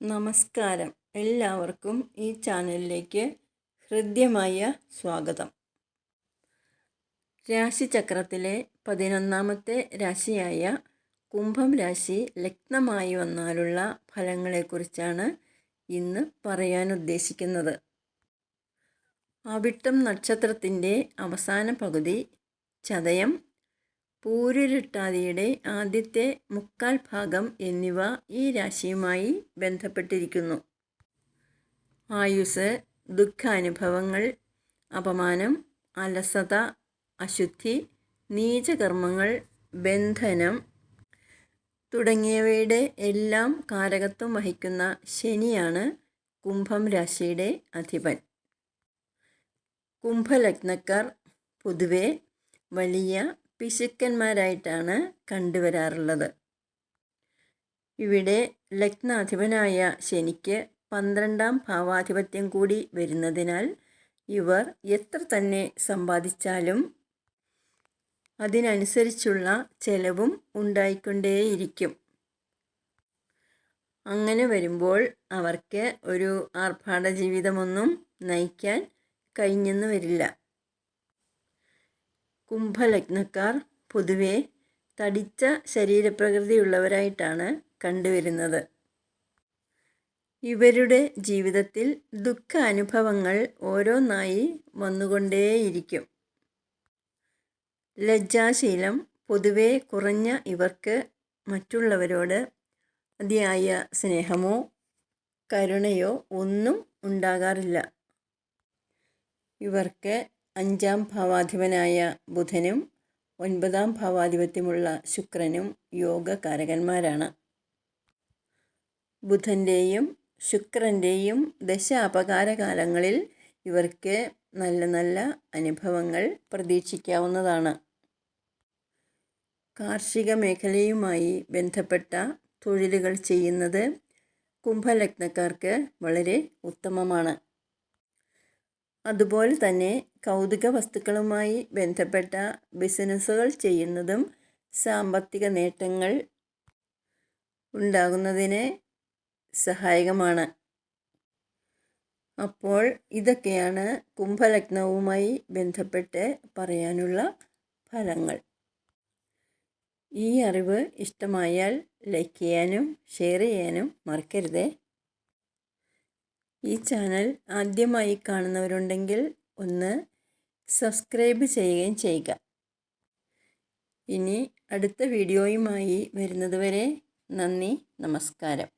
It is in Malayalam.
നമസ്കാരം. എല്ലാവർക്കും ഈ ചാനലിലേക്ക് ഹൃദ്യമായ സ്വാഗതം. രാശിചക്രത്തിലെ പതിനൊന്നാമത്തെ രാശിയായ കുംഭം രാശി ലഗ്നമായി വന്നാലുള്ള ഫലങ്ങളെക്കുറിച്ചാണ് ഇന്ന് പറയാൻ ഉദ്ദേശിക്കുന്നത്. അവിട്ടം നക്ഷത്രത്തിന്റെ അവസാന പകുതി ചതയം പൂരുരുട്ടാതിയുടെ ആദ്യത്തെ മുക്കാൽ ഭാഗം എന്നിവ ഈ രാശിയുമായി ബന്ധപ്പെട്ടിരിക്കുന്നു. ആയുസ് ദുഃഖാനുഭവങ്ങൾ അപമാനം അലസത അശുദ്ധി നീചകർമ്മങ്ങൾ ബന്ധനം തുടങ്ങിയവയുടെ എല്ലാം കാരകത്വം വഹിക്കുന്ന ശനിയാണ് കുംഭം രാശിയുടെ അധിപൻ. കുംഭലഗ്നക്കാർ പൊതുവെ വലിയ പിശുക്കന്മാരായിട്ടാണ് കണ്ടുവരാറുള്ളത്. ഇവിടെ ലഗ്നാധിപനായ ശനിക്ക് പന്ത്രണ്ടാം ഭാവാധിപത്യം കൂടി വരുന്നതിനാൽ ഇവർ എത്ര തന്നെ സമ്പാദിച്ചാലും അതിനനുസരിച്ചുള്ള ചെലവും ഉണ്ടായിക്കൊണ്ടേയിരിക്കും. അങ്ങനെ വരുമ്പോൾ അവർക്ക് ഒരു ആർഭാട ജീവിതമൊന്നും നയിക്കാൻ കഴിഞ്ഞെന്ന് വരില്ല. കുംഭലഗ്നക്കാർ പൊതുവെ തടിച്ച ശരീരപ്രകൃതിയുള്ളവരായിട്ടാണ് കണ്ടുവരുന്നത്. ഇവരുടെ ജീവിതത്തിൽ ദുഃഖ അനുഭവങ്ങൾ ഓരോന്നായി വന്നുകൊണ്ടേയിരിക്കും. ലജ്ജാശീലം പൊതുവെ കുറഞ്ഞ ഇവർക്ക് മറ്റുള്ളവരോട് അതിയായ സ്നേഹമോ കരുണയോ ഒന്നും ഉണ്ടാകാറില്ല. ഇവർക്ക് അഞ്ചാം ഭാവാധിപനായ ബുധനും ഒൻപതാം ഭാവാധിപത്യമുള്ള ശുക്രനും യോഗകാരകന്മാരാണ്. ബുധന്റെയും ശുക്രന്റെയും ദശ അപകാരകാലങ്ങളിൽ ഇവർക്ക് നല്ല നല്ല അനുഭവങ്ങൾ പ്രതീക്ഷിക്കാവുന്നതാണ്. കാർഷിക മേഖലയുമായി ബന്ധപ്പെട്ട തൊഴിലുകൾ ചെയ്യുന്നത് കുംഭലഗ്നക്കാർക്ക് വളരെ ഉത്തമമാണ്. അതുപോലെ തന്നെ കൗതുക വസ്തുക്കളുമായി ബന്ധപ്പെട്ട ബിസിനസ്സുകൾ ചെയ്യുന്നതും സാമ്പത്തിക നേട്ടങ്ങൾ ഉണ്ടാകുന്നതിന് സഹായകമാണ്. അപ്പോൾ ഇതൊക്കെയാണ് കുംഭലഗ്നവുമായി ബന്ധപ്പെട്ട് പറയാനുള്ള ഫലങ്ങൾ. ഈ അറിവ് ഇഷ്ടമായാൽ ലൈക്ക് ചെയ്യാനും ഷെയർ ചെയ്യാനും മറക്കരുതേ. ഈ ചാനൽ ആദ്യമായി കാണുന്നവരുണ്ടെങ്കിൽ ഒന്ന് സബ്സ്ക്രൈബ് ചെയ്യുകയും ചെയ്യുക. ഇനി അടുത്ത വീഡിയോയുമായി വരുന്നതുവരെ നന്ദി നമസ്കാരം.